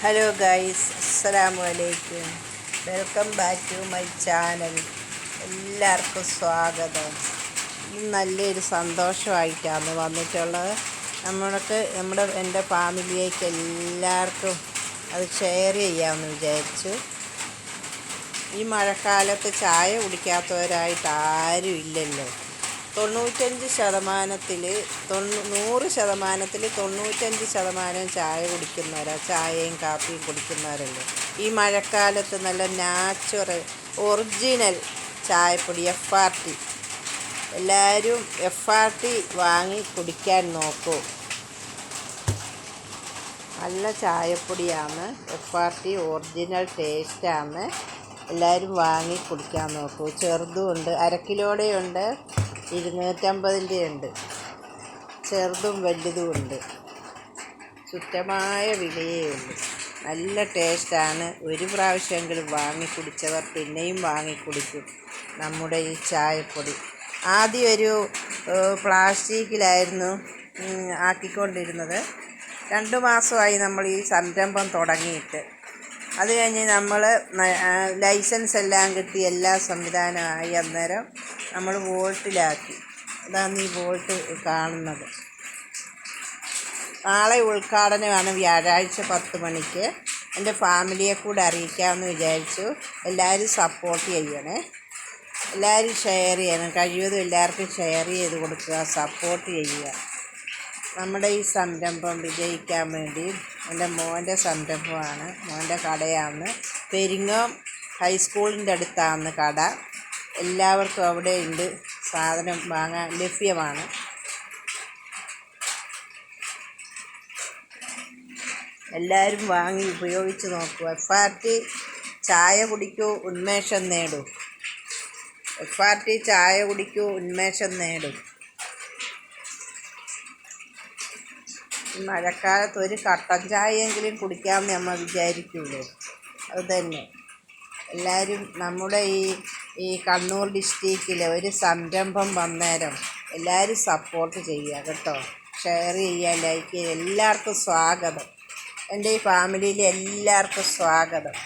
Hello guys അസ്സലാമു അലൈക്കും welcome back to my channel എല്ലാവർക്കും സ്വാഗതം. ഇന്ന് നല്ലൊരു സന്തോഷമായിട്ടാണ് വന്നിട്ടുള്ളത്. നമ്മൾക്ക് നമ്മുടെ എന്റെ ഫാമിലിയേക്ക് എല്ലാവർക്കും അത് ഷെയർ ചെയ്യാമെന്ന് വിചാരിച്ചു. ഈ മഴക്കാലത്ത് ചായ കുടിക്കാത്തവരായിട്ട് ആരും ഇല്ലല്ലോ. തൊണ്ണൂറ്റഞ്ച് ശതമാനത്തിൽ തൊണ്ണൂ നൂറ് ശതമാനത്തിൽ തൊണ്ണൂറ്റഞ്ച് ശതമാനം ചായ കുടിക്കുന്നവരാണ് ചായയും കാപ്പിയും കുടിക്കുന്നവരല്ലേ. ഈ മഴക്കാലത്ത് നല്ല നാച്ചുറൽ ഒറിജിനൽ ചായപ്പൊടി എഫ് ആർ ടി എല്ലാവരും എഫ് ആർ ടി വാങ്ങി കുടിക്കാൻ നോക്കൂ. നല്ല ചായപ്പൊടിയാണ് എഫ് ആർ ടി ഒറിജിനൽ ടേസ്റ്റാണ്. എല്ലാവരും വാങ്ങി കുടിക്കാൻ നോക്കൂ. ചെറുതും ഉണ്ട് അര ഉണ്ട്. ഇരുന്നൂറ്റമ്പതിന്റെ ഉണ്ട് ചെറുതും വലുതും ഉണ്ട്. ശുദ്ധമായ വിലയേ ഉള്ളൂ. നല്ല ടേസ്റ്റാണ്. ഒരു പ്രാവശ്യമെങ്കിലും വാങ്ങി കുടിച്ചവർ പിന്നെയും വാങ്ങി കുടിക്കും. നമ്മുടെ ഈ ചായപ്പൊടി. ആദ്യം ഒരു പ്ലാസ്റ്റിക്കിലായിരുന്നു ആക്കിക്കൊണ്ടിരുന്നത്. രണ്ട് മാസമായി നമ്മൾ ഈ സംരംഭം തുടങ്ങിയിട്ട്. അത് കഴിഞ്ഞ് നമ്മൾ ലൈസൻസ് എല്ലാം കിട്ടി. എല്ലാ സംവിധാനമായി അന്നേരം നമ്മൾ വോൾട്ടിലാക്കി. അതാണ് ഈ വോൾട്ട് കാണുന്നത്. നാളെ ഉദ്ഘാടനമാണ് വ്യാഴാഴ്ച പത്ത് മണിക്ക്. എന്റെ ഫാമിലിയെ കൂടെ അറിയിക്കാമെന്ന് വിചാരിച്ചു. എല്ലാവരും സപ്പോർട്ട് ചെയ്യണേ. എല്ലാവരും ഷെയർ ചെയ്യണം. കഴിവതും എല്ലാവർക്കും ഷെയർ ചെയ്ത് കൊടുക്കുക സപ്പോർട്ട് ചെയ്യുക. നമ്മുടെ ഈ സംരംഭം വിജയിക്കാൻ വേണ്ടി എന്റെ മോന്റെ സംരംഭമാണ്. മോന്റെ കടയാണ്. പെരിങ്ങോം ഹൈസ്കൂളിന്റെ അടുത്താണ് കട. എല്ലാവർക്കും അവിടെ ഉണ്ട്. സാധനം വാങ്ങാൻ ലഭ്യമാണ്. എല്ലാവരും വാങ്ങി ഉപയോഗിച്ച് നോക്കൂ എഫ് ആർ ടി ചായ കുടിക്കൂ ഉന്മേഷം നേടൂ. എഫ് ആർ ടി ചായ കുടിക്കൂ ഉന്മേഷം നേടും. മഴക്കാലത്ത് ഒരു കട്ടൻ ചായയെങ്കിലും കുടിക്കാമെന്ന് നമ്മൾ വിചാരിക്കുള്ളൂ അത് തന്നെ. എല്ലാവരും നമ്മുടെ ഈ ഈ കണ്ണൂർ ഡിസ്ട്രിക്റ്റിൽ ഒരു സംരംഭം വന്നേരം എല്ലാവരും സപ്പോർട്ട് ചെയ്യുക കേട്ടോ. ഷെയർ ചെയ്യുക ലൈക്ക് ചെയ്യുക. എല്ലാവർക്കും സ്വാഗതം. എന്റെ ഈ ഫാമിലിയിൽ എല്ലാവർക്കും സ്വാഗതം.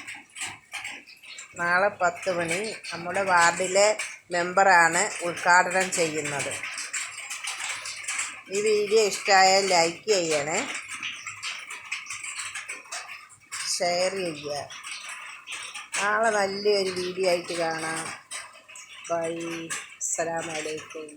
നാളെ പത്ത് മണി നമ്മുടെ വാർഡിലെ മെമ്പറാണ് ഉദ്ഘാടനം ചെയ്യുന്നത്. ഈ വീഡിയോ ഇഷ്ടമായാൽ ലൈക്ക് ചെയ്യണേ. ഷെയർ ചെയ്യുക. നാളെ നല്ലൊരു വീഡിയോ ആയിട്ട് കാണാം. ബൈ. അസ്സലാമലൈക്കും